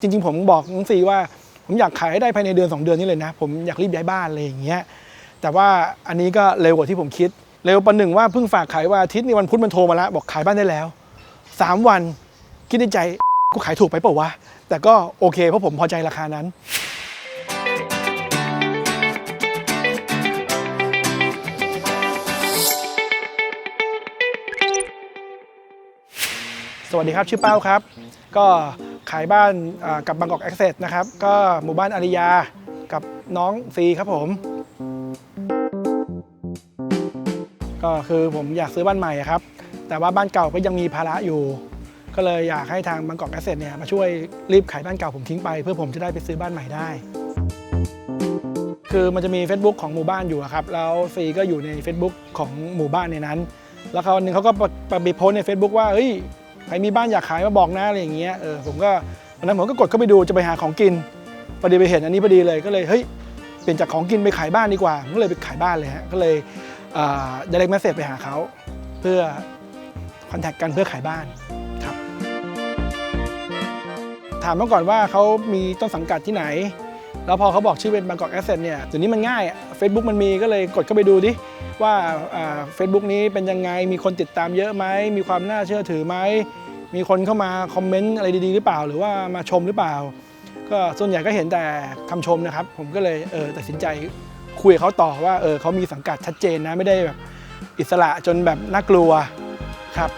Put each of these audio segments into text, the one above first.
จริงๆ ผมบอกน้องซีว่า ผมอยากขายให้ได้ภายในเดือน 2 เดือนนี้เลยนะ ผมอยากรีบย้ายบ้านอะไรอย่างเงี้ยแต่ว่าอันนี้ก็เร็วกว่าที่ผมคิด เร็วประหนึ่งว่าเพิ่งฝากขายว่าอาทิตย์นี้วันพุธมันโทรมาแล้วบอกขายบ้านได้แล้ว 3 วันคิดในใจกูขายถูกไปเปล่าวะแต่ก็โอเคเพราะผมพอใจราคานั้น สวัสดีครับ ชื่อเป้าครับ ก็ขายบ้านกับบางกอกแอคเซสนะครับ ก็หมู่บ้านอาริยากับน้องซีครับผม ก็คือผมอยากซื้อบ้านใหม่ครับ แต่ว่าบ้านเก่าก็ยังมีภาระอยู่ ก็เลยอยากให้ทางบางกอกแอสเซสเนี่ยมาช่วยรีบขายบ้านเก่าผมทิ้งไปเพื่อผมจะได้ไปซื้อบ้านใหม่ได้ คือมันจะมี Facebook ของหมู่บ้านอยู่ครับ แล้วซีก็อยู่ใน Facebook ของหมู่บ้านในนั้น แล้วเขาวหนึ่งเขาก็ไปโพสใน Facebook ว่าเฮ้ย ใครมีบ้านอยากขายมาบอกนะอะไรอย่างเงี้ยเออผมก็วันนั้นผมก็กดเข้าไปดูจะไปหาของกินพอดีไปเห็นอันนี้พอดีเลยก็เลยเฮ้ยเปลี่ยนจากของกินไปขายบ้านดีกว่าผมก็เลยไปขายบ้านเลยฮะก็เลยเดเรกเมสเซจไปหาเขาเพื่อคอนแทคกันเพื่อขายบ้านครับถามมาก่อนว่าเขามีต้นสังกัดที่ไหน แล้วพอเขาบอกชื่อเป็นบางกอกแอสเซทเนี่ยเดี๋ยวนี้มันง่ายเฟซบุ๊กมันมีก็เลยกดเข้าไปดูดิ ว่าเฟซบุ๊กนี้เป็นยังไง มีคนติดตามเยอะไหม มีความน่าเชื่อถือไหม มีคนเข้ามาคอมเมนต์อะไรดีๆ หรือเปล่า หรือว่ามาชมหรือเปล่า ก็ส่วนใหญ่ก็เห็นแต่คำชมนะครับ ผมก็เลยเออตัดสินใจคุยเขาต่อว่าเออเขามีสังกัดชัดเจนนะ ไม่ได้แบบอิสระจนแบบน่ากลัวครับ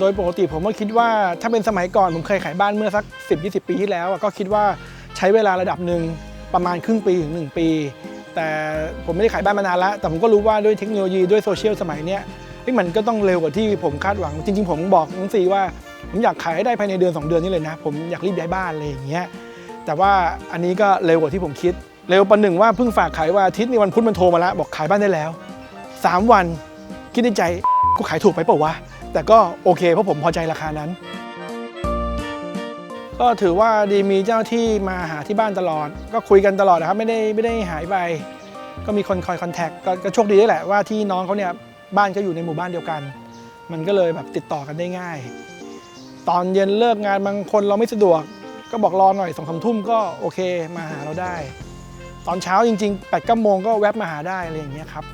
โดยปกติผมก็คิดว่าถ้าเป็นสมัยก่อนผมเคยขายบ้านเมื่อสัก 10-20 ปีที่แล้ว ก็คิดว่าใช้เวลาระดับหนึ่งประมาณครึ่งปีถึง 1 ปี แต่ผมไม่ได้ขายบ้านมานานแล้ว แต่ผมก็รู้ว่าด้วยเทคโนโลยีด้วยโซเชียลสมัยเนี้ยมันก็ต้องเร็วกว่าที่ผมคาดหวัง จริง ๆ ผมบอกน้องซีว่า ผมอยากขายให้ได้ภายในเดือน 2 เดือนนี้เลยนะ ผมอยากรีบย้ายบ้านอะไรอย่างเงี้ยแต่ว่าอันนี้ก็เร็วกว่าที่ผมคิด เร็วประหนึ่งว่าเพิ่งฝากขายวันอาทิตย์นี่วันพุธมันโทรมาแล้วบอกขายบ้านได้แล้ว 3 วันคิดในใจกูขายถูกไปเปล่าวะ แต่ก็โอเคเพราะผมพอใจราคานั้น ก็ถือว่าดีมีเจ้าที่มาหาที่บ้านตลอด ก็คุยกันตลอดนะครับไม่ได้ไม่ได้หายไป ก็มีคนคอยคอนแทคกก็โชคดีด้วยแหละว่าที่น้องเขาเนี่ยบ้านก็อยู่ในหมู่บ้านเดียวกัน มันก็เลยแบบติดต่อกันได้ง่าย ตอนเย็นเลิกงานบางคนเราไม่สะดวก ก็บอกรอหน่อยสองสามทุ่มก็โอเคมาหาเราได้ ตอนเช้าจริงๆ8ปดก้าโมงก็แวบมาหาได้อะไรอย่างเงี้ยครับ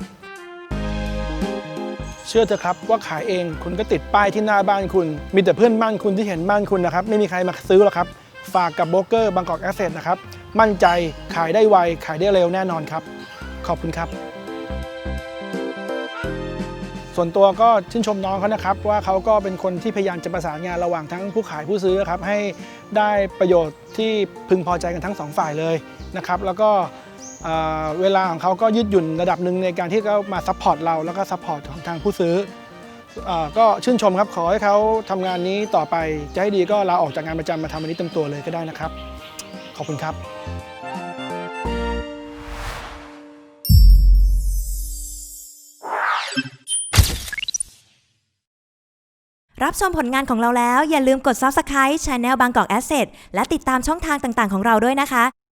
เชื่อเถอะครับว่าขายเองคุณก็ติดป้ายที่หน้าบ้านคุณ มีแต่เพื่อนบ้านคุณที่เห็นบ้านคุณนะครับ ไม่มีใครมาซื้อหรอกครับ ฝากกับโบรกเกอร์บางกอกแอสเซทนะครับ มั่นใจขายได้ไว ขายได้เร็วแน่นอนครับ ขอบคุณครับ ส่วนตัวก็ชื่นชมน้องเขานะครับ ว่าเขาก็เป็นคนที่พยายามจะประสานงานระหว่างทั้งผู้ขายผู้ซื้อครับให้ได้ประโยชน์ที่พึงพอใจกันทั้งสองฝ่ายเลยนะครับ แล้วก็ เเวลาของเขาก็ยืดหยุ่นระดับหนึ่งในการที่เขามาซัพพอร์ตเราแล้วก็ซัพพอร์ตของทางผู้ซื้ออก็ชื่นชมครับขอให้เขาทำงานนี้ต่อไปจะให้ดีก็ลาออกจากงานประจำมาทำอันนี้เต็มตัวเลยก็ได้นะครับ ขอบคุณครับรับชมผลงานของเราแล้วอย่าลืมกด Subscribe Channel บางกอก Asset และติดตามช่องทางต่างๆ ของเราด้วยนะคะ